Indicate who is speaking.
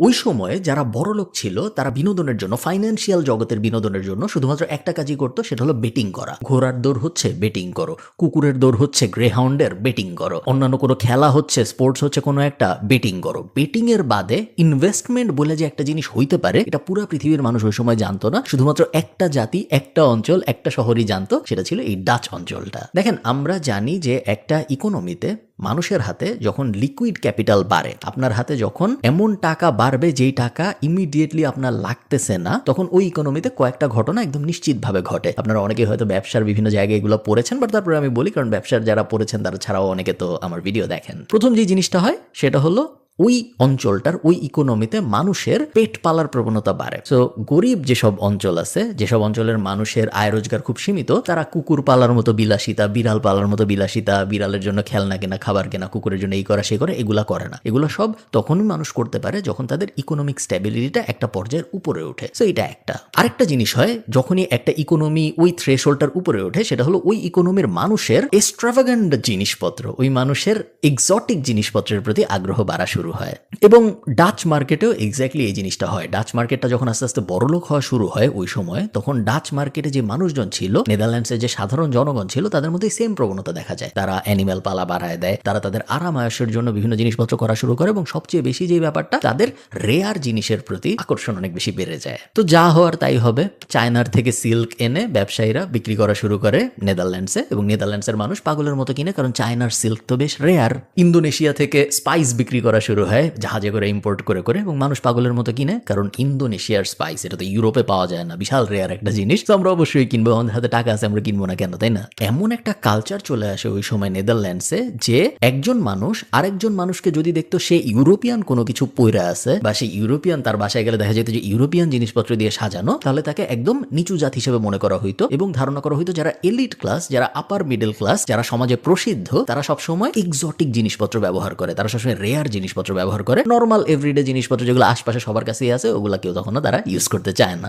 Speaker 1: ওই সময়ে যারা বড় লোক ছিল, তারা বিনোদনের জন্য ফাইন্যান্সিয়াল জগতের বিনোদনের জন্য শুধুমাত্র একটা কাজই করতো, সেটা হলো বেটিং করা। ঘোড়ার দৌড় হচ্ছে বেটিং করো, কুকুরের দৌড় হচ্ছে গ্রে হাউন্ডের বেটিং করো, অন্যান্য কোনো খেলা হচ্ছে স্পোর্টস হচ্ছে কোনো একটা বেটিং করো। বেটিং এর বাদে ইনভেস্টমেন্ট বলে যে একটা জিনিস হইতে পারে, এটা পুরো পৃথিবীর মানুষ ওই সময় জানতো না, শুধুমাত্র একটা জাতি, একটা অঞ্চল, একটা শহরই জানতো, সেটা ছিল এই ডাচ অঞ্চলটা। দেখেন, আমরা জানি যে একটা ইকোনমিতে মানুষের হাতে যখন লিকুইড ক্যাপিটাল বাড়ে, আপনার হাতে যখন এমন টাকা বাড়বে যেই টাকা ইমিডিয়েটলি আপনার লাগতেছে না, তখন ওই ইকোনমিতে কয়েকটা ঘটনা একদম নিশ্চিতভাবে ঘটে। আপনারা অনেকে হয়তো ব্যবসার বিভিন্ন জায়গায় এগুলো পড়েছেন বাট তারপরে আমি বলি, কারণ ব্যবসার যারা পড়েছেন, তারা ছাড়াও অনেকে তো আমার ভিডিও দেখেন। প্রথম যে জিনিসটা হয়, সেটা হলো ওই অঞ্চলটার, ওই ইকোনমিতে মানুষের পেট পালার প্রবণতা বাড়ে। তো গরিব যেসব অঞ্চল আছে, যেসব অঞ্চলের মানুষের আয় রোজগার খুব সীমিত, তারা কুকুর পালার মতো বিলাসিতা, বিড়াল পালার মতো বিলাসিতা, বিড়ালের জন্য খেলনা কেনা, খাবার কেনা, কুকুরের জন্য এই করা, সে করে, এগুলা করে না। এগুলো সব তখনই মানুষ করতে পারে যখন তাদের ইকোনমিক স্ট্যাবিলিটিটা একটা পর্যায়ের উপরে ওঠে। তো এটা একটা। আরেকটা জিনিস হয়, যখনই একটা ইকোনমি ওই থ্রেশোল্ডটার উপরে ওঠে, সেটা হলো ওই ইকোনমির মানুষের এক্সট্রাভাগান্ড জিনিসপত্র, ওই মানুষের এক্সটিক জিনিসপত্রের প্রতি আগ্রহ বাড়া শুরু হয়। এবং ডাচ মার্কেটেও এক্স্যাক্টলি এই জিনিসটা হয়। ডাচ মার্কেটটা যখন আস্তে আস্তে বড়লোক হওয়া শুরু হয় ওই সময়, তখন ডাচ মার্কেটে যে মানুষজন ছিল নেদারল্যান্ডসের যে সাধারণ জনগণ ছিল, তাদের মধ্যে সেম প্রবণতা দেখা যায়। তারা অ্যানিম্যাল পালা বাড়ায় দেয়, তারা তাদের আরাম আয়সের জন্য বিভিন্ন জিনিসপত্র করা শুরু করে এবং সবচেয়ে বেশি যে ব্যাপারটা, তাদের রেয়ার জিনিসের প্রতি আকর্ষণ অনেক বেশি বেড়ে যায়। তো যা হওয়ার তাই হবে। চায়নার থেকে সিল্ক এনে ব্যবসায়ীরা বিক্রি করা শুরু করে নেদারল্যান্ডসে এবং নেদারল্যান্ডসের মানুষ পাগলের মতো কিনে, কারণ চায়নার সিল্ক তো বেশ রেয়ার ইন্দোনেশিয়া থেকে স্পাইস বিক্রি করা শুরু হয় জাহাজে করে ইম্পোর্ট করে করে এবং মানুষ পাগলের মতো কিনে, কারণ ইন্দোনেশিয়ার স্পাইস এটা তো ইউরোপে পাওয়া যায় না। বিশাল রেয়ার একটা জিনিস, তো আমরা অবশ্যই কিনবো, আমাদের হাতে টাকা আছে, আমরা কিনবো না কেন, তাই না? এমন একটা কালচার চলে আসে ওই সময় নেদারল্যান্ডসে যে একজন মানুষ, আরেকজন মানুষকে যদি দেখতো সে ইউরোপিয়ান কোনো কিছু পইরা আছে, বা সে ইউরোপিয়ান তার বাসায় গেলে দেখা যেত যে ইউরোপিয়ান জিনিসপত্র দিয়ে সাজানো, তাহলে তাকে একদম নিচু জাত হিসেবে মনে করা হইতো এবং ধারণা করা হইতো যারা এলিট ক্লাস যারা আপার মিডল ক্লাস যারা সমাজে প্রসিদ্ধ, তারা সবসময় এক্সটিক জিনিসপত্র ব্যবহার করে, তারা সবসময় রেয়ার জিনিসপত্র ব্যবহার করে। নর্মাল এভরিডে জিনিসপত্র যেগুলো আশপাশে সবার কাছেই আছে, ওগুলো কেউ তখনও তারা ইউজ করতে চায় না।